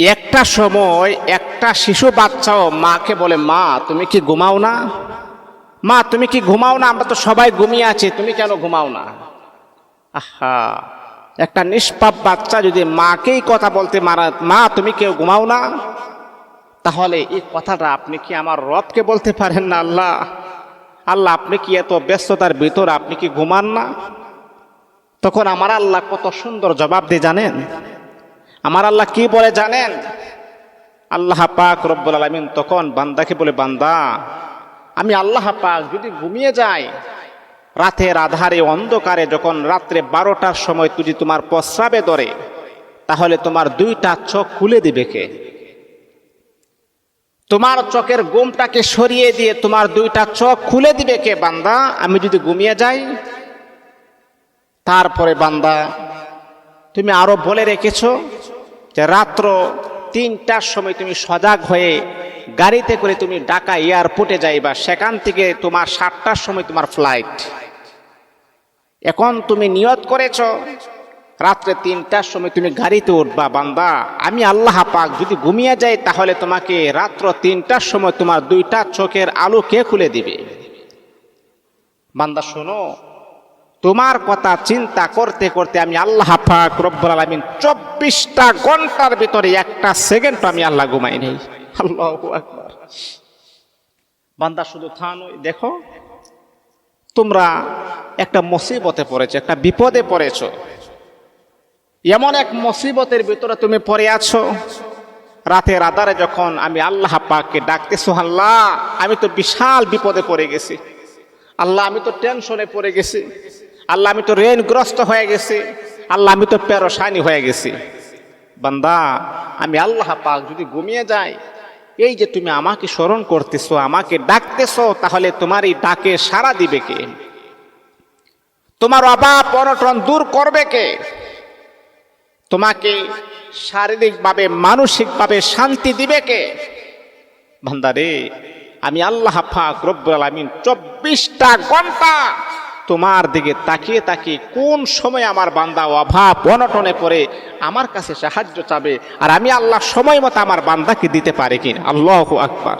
একটা সময় একটা শিশু বাচ্চাও মাকে বলে, মা, তুমি কি ঘুমাও না? মা, তুমি কি ঘুমাও না? আমরা তো সবাই ঘুমিয়ে আছি, তুমি কেন ঘুমাও না? আহা, একটা নিষ্পাপ বাচ্চা যদি মাকেই কথা বলতে মারা, মা, তুমি কেউ ঘুমাও না? তাহলে এই কথাটা আপনি কি আমার রবকে বলতে পারেন না আল্লাহ? আল্লাহ, আপনি কি এত ব্যস্ততার ভিতর আপনি কি ঘুমান না? তখন আমার আল্লাহ কত সুন্দর জবাব দিয়ে জানেন? আমার আল্লাহ কি বলে জানেন? আল্লাহ পাক রব্বুল আলমিন তখন বান্দাকে বলে, বান্দা, আমি আল্লাহ পাক যদি ঘুমিয়ে যাই, রাতের আধারে অন্ধকারে যখন রাত্রে বারোটার সময় তুই তোমার প্রস্রাবে ধরে, তাহলে তোমার দুইটা চোখ খুলে দিবে কে? তোমার চোখের গুমটাকে সরিয়ে দিয়ে তোমার দুইটা চোখ খুলে দিবে কে, বান্দা? আমি যদি ঘুমিয়ে যাই, তারপরে বান্দা তুমি আরও বলে রেখেছ যে রাত্র তিনটার সময় তুমি সজাগ হয়ে গাড়িতে করে তুমি ঢাকা এয়ারপোর্টে যাইবা, সেখান থেকে তোমার সাতটার সময় তোমার ফ্লাইট। এখন তুমি নিয়ত করেছ, রাত্রে তিনটার সময় তুমি গাড়িতে উঠবা, বান্দা, আমি আল্লাহ পাক যদি ঘুমিয়ে যাই তাহলে তোমাকে রাত্র তিনটার সময় তোমার দুইটা চোখের আলো কে খুলে দিবে? বান্দা, শোনো তোমার কথা চিন্তা করতে করতে আমি আল্লাহ পাক রব্বুল আলামিন চব্বিশটা ঘণ্টার ভিতরে একটা সেকেন্ড আমি আল্লাহ ঘুমাই নেই। আল্লাহ বান্দা শুধু থানোই। দেখো, তোমরা একটা মুসিবতে পড়েছো, একটা বিপদে পড়েছো। এমন এক মুসিবতের ভিতরে তুমি পড়ে আছো। রাতের আধারে যখন আমি আল্লাহ পাককে ডাকতেছো আল্লাহ আমি তো বিশাল বিপদে পড়ে গেছি। আল্লাহ, আমি তো টেনশনে পড়ে গেছি। আল্লাহ, আমি তো ঋণগ্রস্ত হয়ে গেছি। আল্লাহ, আমি তো পেরোসানি হয়ে গেছি। বান্দা, আমি আল্লাহ পাক যদি ঘুমিয়ে যাই, এই যে তুমি আমাকে স্মরণ করতেছো, আমাকে ডাকতেছো, তাহলে তোমার এই ডাকে সারা দিবে কে? তোমার অভাব অনটন দূর করবে কে? তোমাকে শারীরিকভাবে, মানসিকভাবে শান্তি দিবে কে? ভান্দারে আমি আল্লাহ পাক রব্বুল আলামিন চব্বিশটা ঘণ্টা তোমার দিকে তাকিয়ে তাকিয়ে কোন সময় আমার বান্দা অভাব, অনটনে পড়ে আমার কাছে সাহায্য চাবে আর আমি আল্লাহ সময় মতো আমার বান্দাকে দিতে পারি কিনা আল্লাহ আকবার।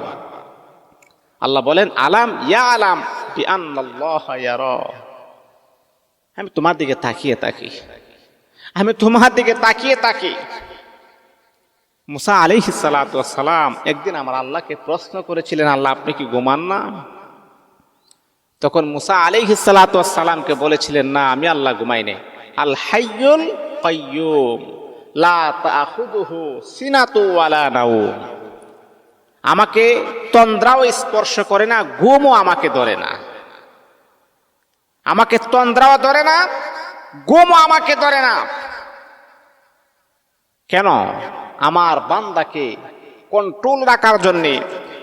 আল্লাহ বলেন, আলাম ইয়া আলাম আমি তোমার দিকে তাকিয়ে তাকি আমি তোমার দিকে তাকিয়ে তাকি মুসা আলি সালাম একদিন আমার আল্লাহকে প্রশ্ন করেছিলেন, আল্লাহ, আপনি কি ঘুমান না? তখন মুসা আলি সালামকে বলেছিলেন, না, আমি আল্লাহ ঘুমাই নেই। আল হাইয়ুল সিনাতু আমাকে তন্দ্রাও স্পর্শ করে না, ঘুমও আমাকে ধরে না। আমাকে তন্দ্রাও ধরে না, ঘুমও আমাকে ধরে না। কেন? আমার বান্দাকে কন্ট্রোল রাখার জন্যে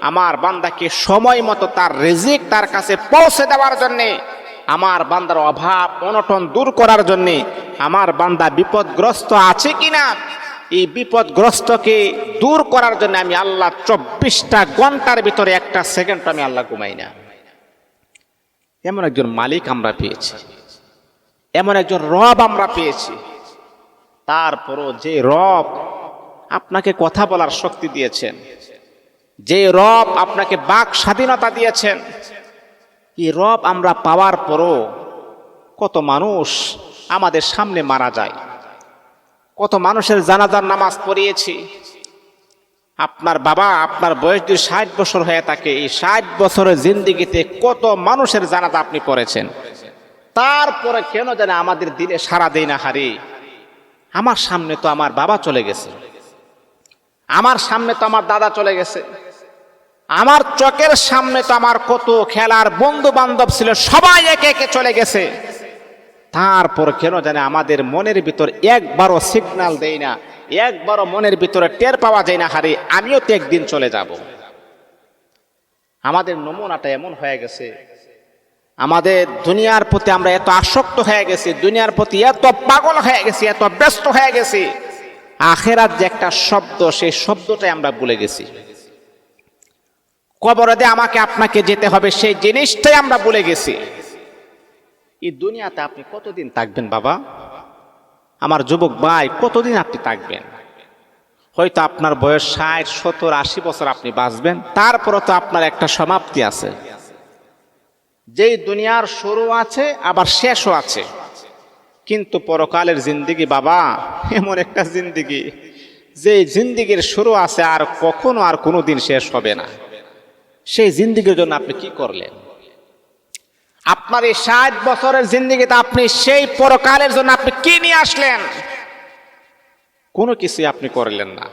আমার বান্দাকে সময় মতো তার রেজিক তার কাছে পৌঁছে দেওয়ার জন্যে, আমার বান্দার অভাব, অনটন দূর করার জন্যে আমার বান্দা বিপদগ্রস্ত আছে কি না এই বিপদগ্রস্তকে দূর করার জন্য আমি আল্লাহ চব্বিশটা ঘণ্টার ভিতরে একটা সেকেন্ড আমি আল্লাহ ঘুমাই না। এমন একজন মালিক আমরা পেয়েছি। এমন একজন রব আমরা পেয়েছি। তারপরও যে রব আপনাকে কথা বলার শক্তি দিয়েছেন যে রব আপনাকে বাক স্বাধীনতা দিয়েছেন এই রব আমরা পাওয়ার পরও কত মানুষ আমাদের সামনে মারা যায়। কত মানুষের জানাজার নামাজ পড়িয়েছি। আপনার বাবা আপনার বয়স যদি ষাট বছর হয়ে থাকে, এই ষাট বছরের জিন্দিগিতে কত মানুষের জানাজা আপনি পড়েছেন। তারপরে কেন জানে আমাদের দিলে সারা দেয় না হারি আমার সামনে তো আমার বাবা চলে গেছে। আমার সামনে তো আমার দাদা চলে গেছে। আমার চোখের সামনে তো আমার কত খেলার বন্ধু বান্ধব ছিল, সবাই একে একে চলে গেছে। তারপর কেন জানে আমাদের মনের ভিতর একবারও সিগনাল দেয় না, একবারও মনের ভিতরে টের পাওয়া যায় না, হারে আমিও তো একদিন চলে যাব। আমাদের নমুনাটা এমন হয়ে গেছে, আমাদের দুনিয়ার প্রতি আমরা এত আসক্ত হয়ে গেছি, দুনিয়ার প্রতি এত পাগল হয়ে গেছি, এত ব্যস্ত হয়ে গেছি। আখেরাত যে একটা শব্দ, সেই শব্দটাই আমরা ভুলে গেছি। কবরদে আমাকে, আপনাকে যেতে হবে, সেই জিনিসটাই আমরা বলে গেছি। এই দুনিয়াতে আপনি কতদিন থাকবেন বাবা? আমার যুবক ভাই, কতদিন আপনি থাকবেন? হয়তো আপনার বয়স ষাট, সত্তর, আশি বছর আপনি বাঁচবেন। তারপরে তো আপনার একটা সমাপ্তি আছে। যেই দুনিয়ার শুরু আছে, আবার শেষও আছে। কিন্তু পরকালের জিন্দিগি বাবা, এমন একটা জিন্দিগি। যে জিন্দিগির শুরু আছে, আর কখনো আর কোনো দিন শেষ হবে না। সেই জিন্দিগির জন্য আপনি কি করলেন? আপনার এই ষাট বছরের জিন্দিগিতে আপনি সেই পরকালের জন্য আপনি কি নিয়ে আসলেন? কোনো কিছুই আপনি করলেন না।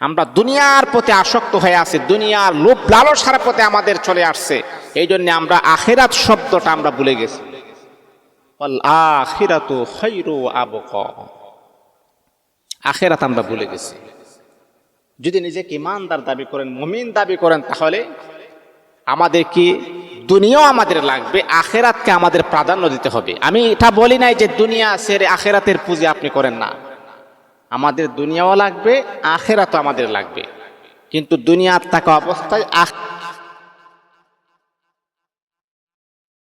আমরা দুনিয়ার প্রতি আসক্ত হয়ে আছি, দুনিয়ার লোভ লালসার প্রতি আমাদের চলে আসছে। এই জন্য আমরা আখেরাত শব্দটা আমরা ভুলে গেছি। আখিরাতু আখেরাত আমরা ভুলে গেছি। যদি নিজেকে ইমানদার দাবি করেন, মমিন দাবি করেন, তাহলে আমাদের কি দুনিয়াও আমাদের লাগবে, আখেরাতকে আমাদের প্রাধান্য দিতে হবে। আমি এটা বলি নাই যে দুনিয়া সেরে আখেরাতের পুঁজি আপনি করেন না। আমাদের দুনিয়াও লাগবে, আখেরাতও আমাদের লাগবে। কিন্তু দুনিয়ার থাকা অবস্থায় আখ